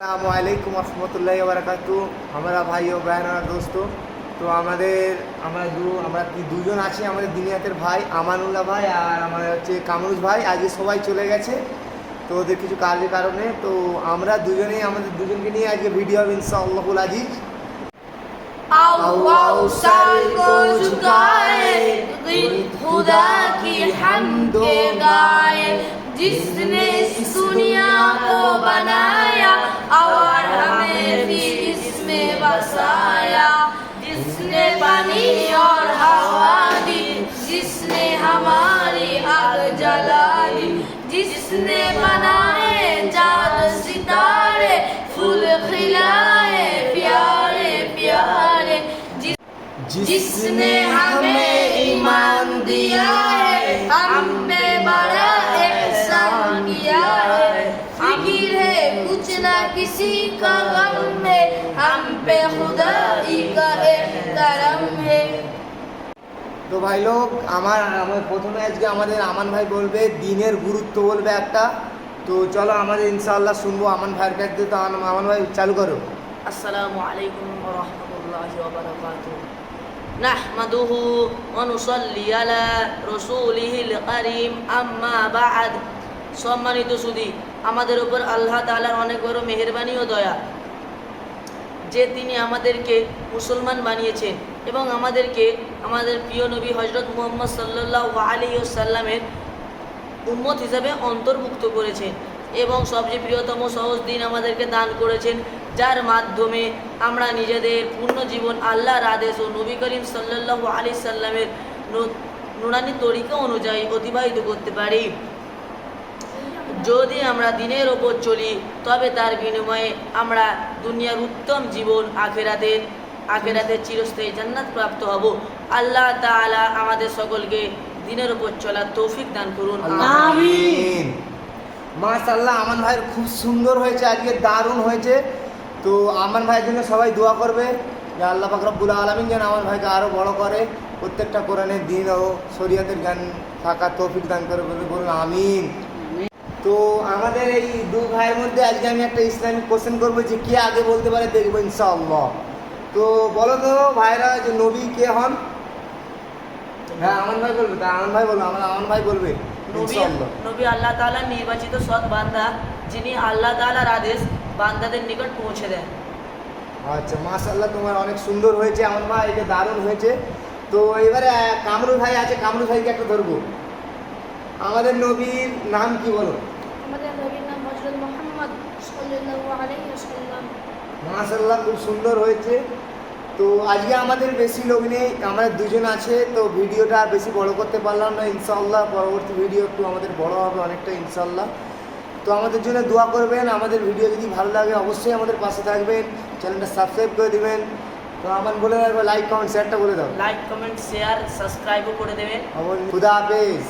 আসসালামু আলাইকুম রহমতুল্লাহ বারাকাতু আমরা ভাই ও বেহানার দোস্ত তো আমাদের আমরা দু আমরা কি দুজন আছি আমাদের দিনিয়াতের ভাই আমানুল্লাহ ভাই আর আমাদের হচ্ছে কামরুজ ভাই আজকে সবাই চলে গেছে তো ওদের কিছু কাজের কারণে তো আমরা দুজনেই আমাদের দুজনকে নিয়ে আজকে ভিডিও হবে ইনশাআল্লাহুল আজিজ अल्लाह सर को झुकाए गिर खुदा की हमद के गाए जिसने इस दुनिया को बनाया इसमें बसाया जिसने पानी और हवा दी जिसने हमारी आग जला दी जिसने बनाए चांद सितारे फूल खिलाए प्यारे प्यारे जिस जिसने हमें ईमान दिया है हम पे बड़ा एहसान किया है फिकिर है कुछ ना किसी का गम है हम पे खुदाई का एहतरम है তো ভাই লোক আমার আমার প্রথমে আজকে আমাদের আমান ভাই বলবে দিনের গুরুত্ব বলবে একটা তো চলো আমাদের ইনশাআল্লাহ শুনবো আমান ভাইয়ের কাছ থেকে তো আমান আমান ভাই চালু করো السلام عليكم ورحمة الله وبركاته نحمده ونصلي على رسوله الكريم أما بعد সম্মানিত সুদী আমাদের উপর আল্লাহ তালার অনেক বড় মেহেরবানি ও দয়া। যে তিনি আমাদেরকে মুসলমান বানিয়েছেন এবং আমাদেরকে আমাদের প্রিয় নবী হজরত মুহাম্মদ সাল্লাহ আলী সাল্লামের উম্মত হিসাবে অন্তর্ভুক্ত করেছেন এবং সবচেয়ে প্রিয়তম সহজ দিন আমাদেরকে দান করেছেন, যার মাধ্যমে আমরা নিজেদের পূর্ণ জীবন আল্লাহর আদেশ ও নবী করিম সাল্লাহ আলি সাল্লামের নু- নুরানি তরিকা অনুযায়ী অতিবাহিত করতে পারি। যদি আমরা দিনের ওপর চলি তবে তার বিনিময়ে আমরা দুনিয়ার উত্তম জীবন আখেরাতের আখেরাতের চিরস্থায়ী জান্নাত প্রাপ্ত হব। আল্লাহ তাআলা আমাদের সকলকে দিনের ওপর চলার তৌফিক দান করুন। আমিন। মাশাআল্লাহ আমান ভাইয়ের খুব সুন্দর হয়েছে আজকে দারুণ হয়েছে। তো আমান ভাইয়ের জন্য সবাই দোয়া করবে যে আল্লাহ পাক রব্বুল আলামিন যেন আমার ভাইকে আরও বড় করে। প্রত্যেকটা কোরআনের দিন ও শরীয়তের জ্ঞান থাকা তৌফিক দান করে বলে বলুন আমিন। তো আমাদের এই দু ভাইয়ের মধ্যে আজকে আমি একটা ইসলামিক কোশ্চেন করব যে কে আগে বলতে পারে দেখব ইনশাআল্লাহ। তো বলো তো ভাইরা যে নবী কে হন? হ্যাঁ আমান ভাই বলবে তা আমান ভাই বলবে আমার আমান ভাই বলবে নবী আল্লাহ তাআলার নির্বাচিত সৎ বান্দা যিনি আল্লাহ তাআলার আদেশ বান্দাদের নিকট পৌঁছে দেন। আচ্ছা মাশাআল্লাহ তোমার অনেক সুন্দর হয়েছে আমার ভাই এটা দারুণ হয়েছে। তো এবারে কামরুল ভাই আছে কামরুল ভাইকে একটা ধরবো। আমাদের নবীর নাম কি বলো? আমাদের নবীর নাম হযরত মুহাম্মদ সাল্লাল্লাহু আলাইহি ওয়াসাল্লাম। মাশাআল্লাহ খুব সুন্দর হয়েছে। তো আজকে আমাদের বেশি লোক নেই আমরা দুজন আছে তো ভিডিওটা আর বেশি বড় করতে পারলাম না ইনশাআল্লাহ। পরবর্তী ভিডিও একটু আমাদের বড় হবে অনেকটা ইনশাআল্লাহ। তো আমাদের জন্য দোয়া করবেন আমাদের ভিডিও যদি ভালো লাগে অবশ্যই আমাদের পাশে থাকবেন চ্যানেলটা সাবস্ক্রাইব করে দেবেন। তো আমার বলে রাখব লাইক কমেন্ট শেয়ারটা বলে দাও। লাইক কমেন্ট শেয়ার সাবস্ক্রাইবও করে দেবেন। খুদা হাফেজ।